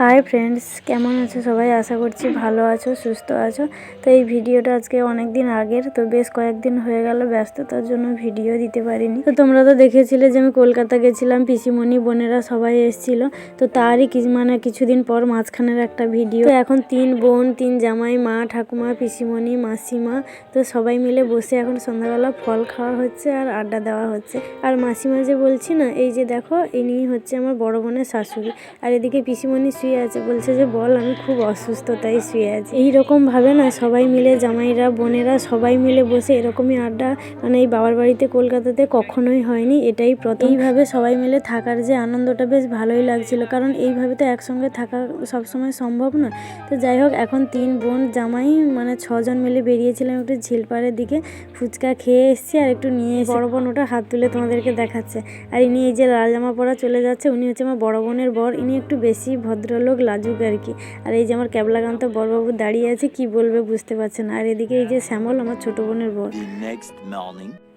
Hi friends কেমন আছো সবাই? আশা করছি ভালো আছো, সুস্থ আছো। তো এই ভিডিওটা আজকে অনেক দিন আগের, তো বেশ কয়েকদিন হয়ে গেল, ব্যস্ততার জন্য ভিডিও দিতে পারিনি। তো তোমরা তো দেখেছিলে যে আমি কলকাতা গেছিলাম, পিসিমণি, বোনেরা সবাই এসেছিল। তো তারই কিছু মানে কিছুদিন পর মাঝখানের একটা ভিডিও। এখন তিন বোন, তিন জামাই, মা, ঠাকুমা, পিসিমণি, মাসিমা, তো সবাই মিলে বসে এখন সন্ধ্যাবেলা ফল খাওয়া হচ্ছে আর আড্ডা দেওয়া হচ্ছে। আর মাসিমা যে বলছি না, এই যে দেখো, ইনি হচ্ছে আমার বড় বোনের শাশুড়ি। আর এদিকে পিসিমণি শুয়ে আছে, বলছে যে, বল, আমি খুব অসুস্থ, তাই শুয়ে আছি। এইরকম ভাবে না সবাই মিলে, জামাইরা, বোনেরা সবাই মিলে বসে এরকমই আড্ডা মানে এই বাবার বাড়িতে কলকাতাতে কখনোই হয়নি, এটাই প্রথম। এইভাবে সবাই মিলে থাকার যে আনন্দটা বেশ ভালোই লাগছিল, কারণ এইভাবে তো একসঙ্গে থাকা সবসময় সম্ভব না। তো যাই হোক, এখন তিন বোন, জামাই মানে ছজন মিলে বেরিয়েছিলাম একটু ঝিলপাড়ের দিকে, ফুচকা খেয়ে এসেছি আর একটু নিয়ে এসে বড় বোন ওটা হাত তুলে তোমাদেরকে দেখাচ্ছে। আর ইনি এই যে লাল জামা পরা চলে যাচ্ছে, উনি হচ্ছে আমার বড় বোনের বর, ইনি একটু বেশি ভদ্রলোক লাজুক আর কি আর এই যে আমার ক্যাবলাকান্ত বড়বাবু দাঁড়িয়ে আছে, কি বলবে বুঝতে পারছে না আর এদিকে এই যে শ্যামল, আমার ছোট বোনের বোন.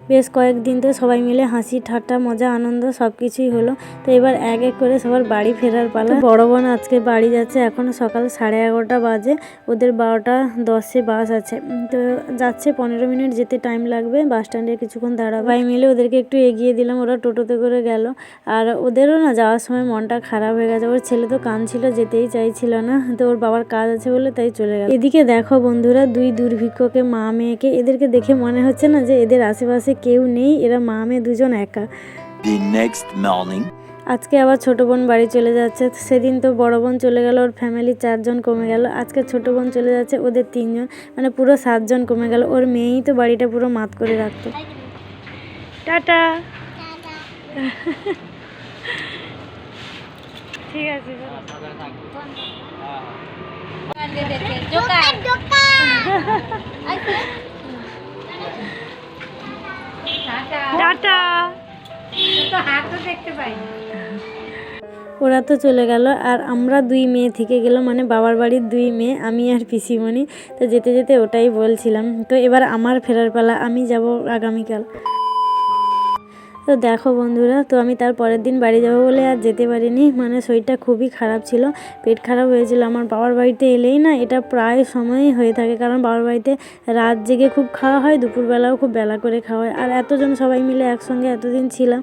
বেশ কয়েকদিন তো সবাই মিলে হাসি, ঠাট্টা, মজা, আনন্দ সব কিছুই হলো। তো এবার এক এক করে সবার বাড়ি ফেরার পালা। বড় বোন আজকে বাড়ি যাচ্ছে এখন সকাল সাড়ে এগারোটা বাজে। ওদের বারোটা দশে বাস আছে। তো যাচ্ছে পনেরো মিনিট যেতে টাইম লাগবে। বাস স্ট্যান্ডে কিছুক্ষণ দাঁড়াবে। সবাই মিলে ওদেরকে একটু এগিয়ে দিলাম। ওরা টোটোতে করে গেল। আর ওদেরও না যাওয়ার সময় মনটা খারাপ হয়ে গেছে। ওর ছেলে তো কাঁদছিল, যেতেই চাইছিল না। তো ওর বাবার কাজ আছে বলে তাই চলে গেল। এদিকে দেখো বন্ধুরা, দুই দুর্ভিক্ষকে, মা, মেয়েকে। এদেরকে দেখে মনে হচ্ছে না যে এদের আশেপাশে কেউ নেই এরা মা মেয়ে দুজন একা. আজকে আবার ছোট বোন বাড়ি চলে যাচ্ছে। সেদিন তো বড় বোন চলে গেল ওর ফ্যামিলি চারজন কমে গেল। আজকে ছোট বোন চলে যাচ্ছে ওদের তিনজন মানে পুরো সাতজন কমে গেল। ওর মেয়েই তো বাড়িটা পুরো মাত করে রাখতো। টাটা। ঠিক আছে ওরা তো চলে গেল আর আমরা দুই মেয়ে থেকে গেল মানে বাবার বাড়ির দুই মেয়ে, আমি আর পিসিমণি। তো যেতে যেতে ওটাই বলছিলাম। তো এবার আমার ফেরার পালা, আমি যাব আগামীকাল। তো দেখো বন্ধুরা, তো আমি তার পরের দিন বাড়ি যাব বলে আর যেতে পারিনি। মানে শরীরটা খুবই খারাপ ছিল, পেট খারাপ হয়েছিল। আমার বাবার বাড়িতে এলেই না এটা প্রায় সময়ই হয়ে থাকে, কারণ বাবার বাড়িতে রাত জেগে খুব খাওয়া হয়, দুপুরবেলাও খুব বেলা করে খাওয়া হয়। আর এতজন সবাই মিলে একসঙ্গে এতদিন ছিলাম,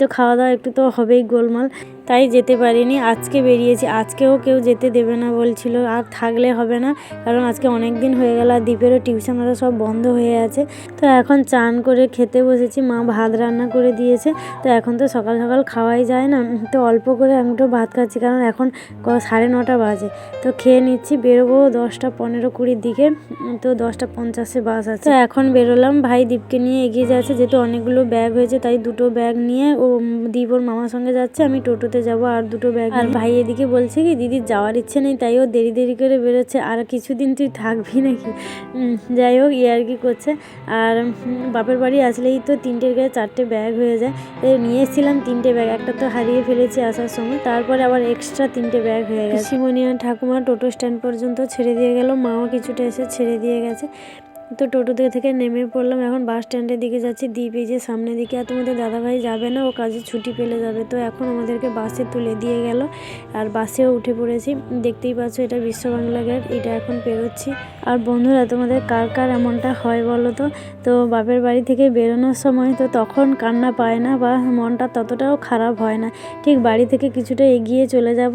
তো খাওয়া দাওয়া একটু তো হবেই গোলমাল। তাই যেতে পারিনি, আজকে বেরিয়েছি। আজকেও কেউ যেতে দেবে না বলছিল, আর থাকলে হবে না, কারণ আজকে অনেক দিন হয়ে গেল আর দ্বীপেরও টিউশন সব বন্ধ হয়ে আছে। তো এখন চান করে খেতে বসেছি, মা ভাত রান্না করে দিয়েছে। তো এখন তো সকাল সকাল খাওয়াই যায় না। তো অল্প করে আমি একটু ভাত খাচ্ছি, কারণ এখন সাড়ে নটা বাজে। তো খেয়ে নিচ্ছি, বেরোবো দশটা পনেরো কুড়ির দিকে। তো দশটা পঞ্চাশে বাস আছে। এখন বেরোলাম, ভাই দীপকে নিয়ে এগিয়ে যাচ্ছে, যেহেতু অনেকগুলো ব্যাগ হয়েছে, তাই দুটো ব্যাগ নিয়ে ও দীপ ওর মামার সঙ্গে যাচ্ছে, আমি টোটোতে যাব আর দুটো ব্যাগ আর ভাই এদিকে বলছে কি দিদির যাওয়ার ইচ্ছে নেই, তাই ও দেরি দেরি করে বেরোচ্ছে। আর কিছুদিন তুই থাকবি নাকি? যাই হোক ইয়ে আর কি করছে। আর বাপের বাড়ি আসলেই তো তিনটের গায়ে চারটে ব্যাগ হয়ে যায়। তাই নিয়ে এসেছিলাম তিনটে ব্যাগ একটা তো হারিয়ে ফেলেছি আসার সময়। তারপরে আবার এক্সট্রা তিনটে ব্যাগ হয়ে গেছে। শিমনিয়া ঠাকুমা টোটো স্ট্যান্ড পর্যন্ত ছেড়ে দিয়ে গেল, মাও কিছুটা এসে ছেড়ে দিয়ে গেছে। তো টোটো থেকে নেমে পড়লাম। এখন বাস স্ট্যান্ডের দিকে যাচ্ছি। দ্বীপ এই যে সামনের দিকে আর তোমাদের দাদাভাই যাবে না, ও কাজে ছুটি পেলে যাবে। তো এখন আমাদেরকে বাসে তুলে দিয়ে গেল আর বাসেও উঠে পড়েছি। দেখতেই পাচ্ছ এটা বিশ্ব বাংলা গেট, এটা এখন পেরোচ্ছি। আর বন্ধুরা, তোমাদের কার কার এমনটা হয় বলো তো? তো বাপের বাড়ি থেকে বেরোনোর সময় তো তখন কান্না পায় না বা মনটা ততটাও খারাপ হয় না। ঠিক বাড়ি থেকে কিছুটা এগিয়ে চলে যাব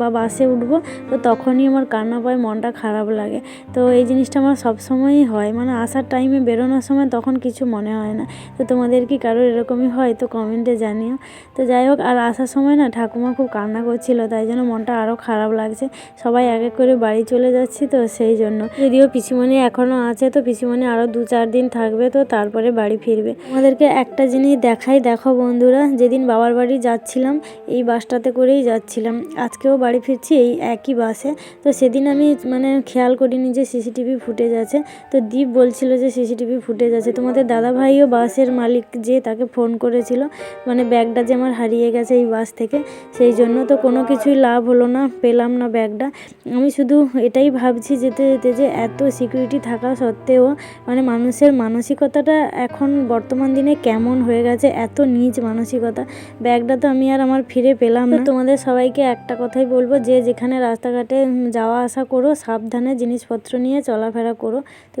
বা বাসে উঠবো, তো তখনই আমার কান্না পায়, মনটা খারাপ লাগে। তো এই জিনিসটা আমার সবসময়ই হয়। মানে আসার টাইমে বেরোনোর সময় তখন কিছু মনে হয় না। তো তোমাদের কি কারোর এরকমই হয়? তো কমেন্টে জানিও। তো যাই হোক, আর আসার সময় না ঠাকুমা খুব কান্না করছিল, তাই জন্য মনটা আরও খারাপ লাগছে। সবাই এক এক করে বাড়ি চলে যাচ্ছি তো সেই জন্য। যদিও পিসিমণি এখনও আছে, তো পিসিমণি আরও দু চার দিন থাকবে, তো তারপরে বাড়ি ফিরবে। আমাদেরকে একটা জিনিস দেখাই, দেখো বন্ধুরা, যেদিন বাবার বাড়ি যাচ্ছিলাম, এই বাসটাতে করেই যাচ্ছিলাম। আজকেও বাড়ি ফিরছি এই একই বাসে। তো সেদিন আমি মানে খেয়াল করিনি যে সিসিটিভি ফুটেজ আছে। তো দীপ বলছিল যে সিসিটিভি ফুটেজ আছে। তোমাদের দাদা ভাইও বাসের মালিক যে তাকে ফোন করেছিল মানে ব্যাগটা যে আমার হারিয়ে গেছে এই বাস থেকে, সেই জন্য তো কোনো কিছুই লাভ হলো না, পেলাম না ব্যাগটা। আমি শুধু এটাই ভাবছি যেতে যেতে যে এত সিকিউরিটি থাকা সত্ত্বেও মানে মানুষের মানসিকতাটা এখন বর্তমান দিনে কেমন হয়ে গেছে, এত নিচ মানসিকতা। ব্যাগটা তো আমি আর আমার ফিরে পেলাম না। তোমাদের সবাইকে একটা কথাই বলব, যে যেখানে রাস্তাঘাটে যাওয়া আসা করো, সাবধানে জিনিসপত্র নিয়ে চলাফেরা করো। তো